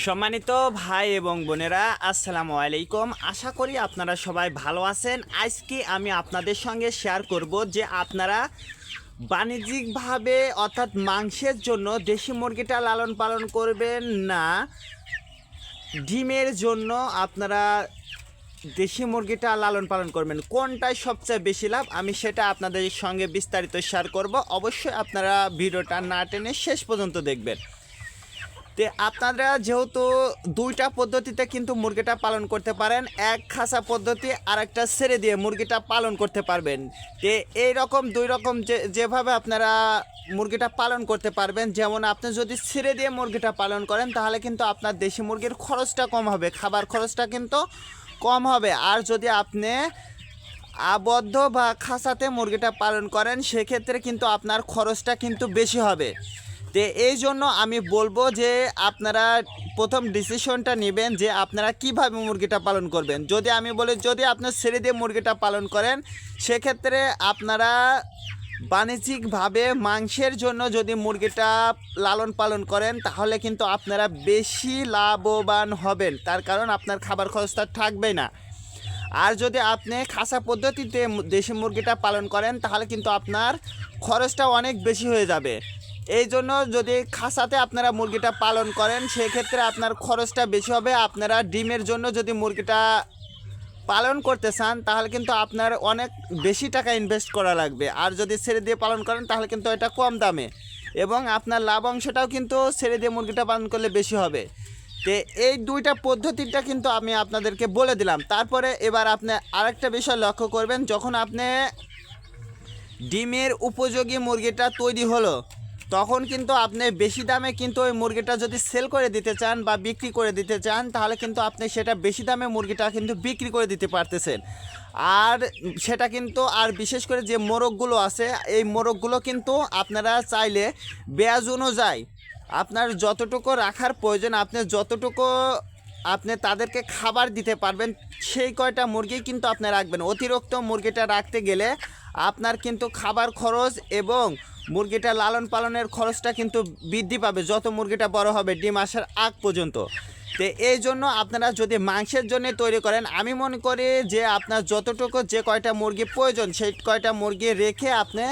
সম্মানিত ভাই এবং বোনেরা, আসসালামু আলাইকুম। আশা করি আপনারা সবাই ভালো আছেন। আজকে আমি আপনাদের সঙ্গে শেয়ার করব যে আপনারা বাণিজ্যিকভাবে অর্থাৎ মাংসের জন্য দেশি মুরগিটা লালন পালন করবেন না, ডিমের জন্য আপনারা দেশি মুরগিটা লালন পালন করবেন। কোনটায় সবচেয়ে বেশি লাভ? আমি সেটা আপনাদের সঙ্গে বিস্তারিত শেয়ার করব। অবশ্যই আপনারা ভিডিওটা না টেনে শেষ পর্যন্ত দেখবেন। তে আপনারা যেহেতু দুইটা পদ্ধতিতে কিন্তু মুরগিটা পালন করতে পারেন, এক খাসা পদ্ধতি আর একটা ছেড়ে দিয়ে মুরগিটা পালন করতে পারবেন। তে এই রকম, দুই রকম যে, যেভাবে আপনারা মুরগিটা পালন করতে পারবেন, যেমন আপনি যদি ছেড়ে দিয়ে মুরগিটা পালন করেন, তাহলে কিন্তু আপনার দেশি মুরগির খরচটা কম হবে, খাবার খরচটা কিন্তু কম হবে। আর যদি আপনি আবদ্ধ বা খাসাতে মুরগিটা পালন করেন, সেক্ষেত্রে কিন্তু আপনার খরচটা কিন্তু বেশি হবে। তো এই জন্য আমি বলব যে আপনারা প্রথম ডিসিশনটা নেবেন যে আপনারা কীভাবে মুরগিটা পালন করবেন। যদি আমি বলি, যদি আপনি ছেড়ে দিয়ে মুরগিটা পালন করেন, সেক্ষেত্রে আপনারা বাণিজ্যিকভাবে মাংসের জন্য যদি মুরগিটা লালন পালন করেন, তাহলে কিন্তু আপনারা বেশি লাভবান হবেন। তার কারণ আপনার খাবার খরচটা থাকবে না। আর যদি আপনি খাসা পদ্ধতিতে দেশি মুরগিটা পালন করেন, তাহলে কিন্তু আপনার খরচটা অনেক বেশি হয়ে যাবে। এই জন্য যদি খাসাতে আপনারা মুরগিটা পালন করেন, সেক্ষেত্রে আপনার খরচটা বেশি হবে। আপনারা ডিমের জন্য যদি মুরগিটা পালন করতে চান, তাহলে কিন্তু আপনার অনেক বেশি টাকা ইনভেস্ট করা লাগবে। আর যদি ছেড়ে দিয়ে পালন করেন, তাহলে কিন্তু এটা কম দামে। এবং আপনার লাভ অংশটাও কিন্তু ছেড়ে দিয়ে মুরগিটা পালন করলে বেশি হবে। তে এই দুইটা পদ্ধতিটা কিন্তু আমি আপনাদেরকে বলে দিলাম। তারপরে এবার আপনি আরেকটা বিষয় লক্ষ্য করবেন, যখন আপনি ডিমের উপযোগী মুরগিটা তৈরি হলো তখন কিন্তু আপনি বেশি দামে কিন্তু ওই মুরগিটা যদি সেল করে দিতে চান বা বিক্রি করে দিতে চান, তাহলে কিন্তু আপনি সেটা বেশি দামে মুরগিটা কিন্তু বিক্রি করে দিতে পারতেছেন। আর সেটা কিন্তু, আর বিশেষ করে যে মোরগগুলো আছে, এই মোরগগুলো কিন্তু আপনারা চাইলে ব্যাজ অনুযায়ী আপনার যতটুকু রাখার প্রয়োজন, আপনি যতটুকু আপনি তাদেরকে খাবার দিতে পারবেন, সেই কয়টা মুরগি কিন্তু আপনি রাখবেন। অতিরিক্ত মুরগিটা রাখতে গেলে আপনার কিন্তু খাবার খরচ এবং মুরগিটা লালন পালনের খরচটা কিন্তু বৃদ্ধি পাবে যত মুরগিটা বড় হবে ডিম আসার আগ পর্যন্ত। তো এই জন্য আপনারা যদি মাংসের জন্য তৈরি করেন, আমি মনে করি যে আপনার যতটুকু যে কয়টা মুরগি প্রয়োজন, সেই কয়টা মুরগি রেখে আপনি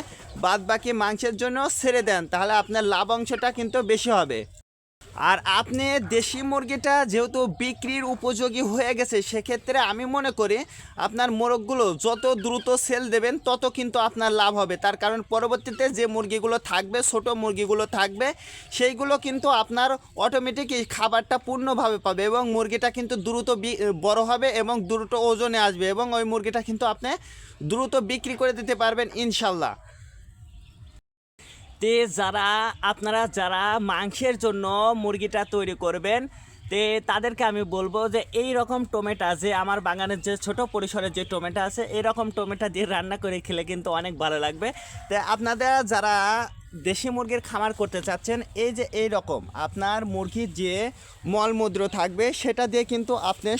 বাদ বাকি মাংসের জন্য ছেড়ে দেন, তাহলে আপনার লাভ অংশটা কিন্তু বেশি হবে। আর আপনি দেশি মুরগিটা যেহেতু বিক্রির উপযোগী হয়ে গেছে, সেক্ষেত্রে আমি মনে করি আপনার মোরগগুলো যত দ্রুত সেল দেবেন, তত কিন্তু আপনার লাভ হবে। তার কারণ পরবর্তীতে যে মুরগিগুলো থাকবে, ছোট মুরগিগুলো থাকবে, সেইগুলো কিন্তু আপনার অটোমেটিকই খাবারটা পূর্ণভাবে পাবে এবং মুরগিটা কিন্তু দ্রুত বড় হবে এবং দ্রুত ওজনে আসবে এবং ওই মুরগিটা কিন্তু আপনি দ্রুত বিক্রি করে দিতে পারবেন ইনশাল্লাহ। তে যারা, আপনারা যারা মাংসের জন্য মুরগিটা তৈরি করবেন, তে তাদেরকে আমি বলব যে এই রকম টমেটো যে আমার বাগানের যে ছোট পরিসরের যে টমেটো আছে, এরকম টমেটা টমেটো দিয়ে রান্না করে খেলে কিন্তু অনেক ভালো লাগবে। তো আপনাদের যারা দেশি মুরগির খামার করতে চাচ্ছেন, এই যে এই রকম আপনার মুরগির যে মলমূত্র থাকবে, সেটা দিয়ে কিন্তু আপনি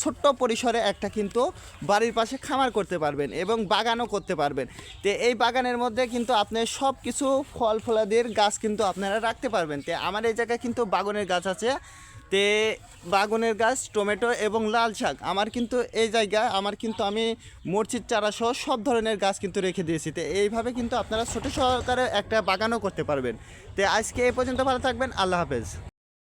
ছোট্ট পরিসরে একটা কিন্তু বাড়ির পাশে খামার করতে পারবেন এবং বাগানও করতে পারবেন। তো এই বাগানের মধ্যে কিন্তু আপনি সব কিছু ফল ফলাদের গাছ কিন্তু আপনারা রাখতে পারবেন। তো আমার এই জায়গায় কিন্তু বাগানের গাছ আছে। তে বাগুনের গাছ, টমেটো এবং লাল শাক। আমার কিন্তু এই জায়গা, আমার কিন্তু আমি মরচির চারা সহ সব ধরনের গাছ কিন্তু রেখে দিয়েছি। তো এইভাবে কিন্তু আপনারা ছোটো সহকারে একটা বাগানও করতে পারবেন। তো আজকে এই পর্যন্ত ভালো থাকবেন। আল্লাহ হাফেজ।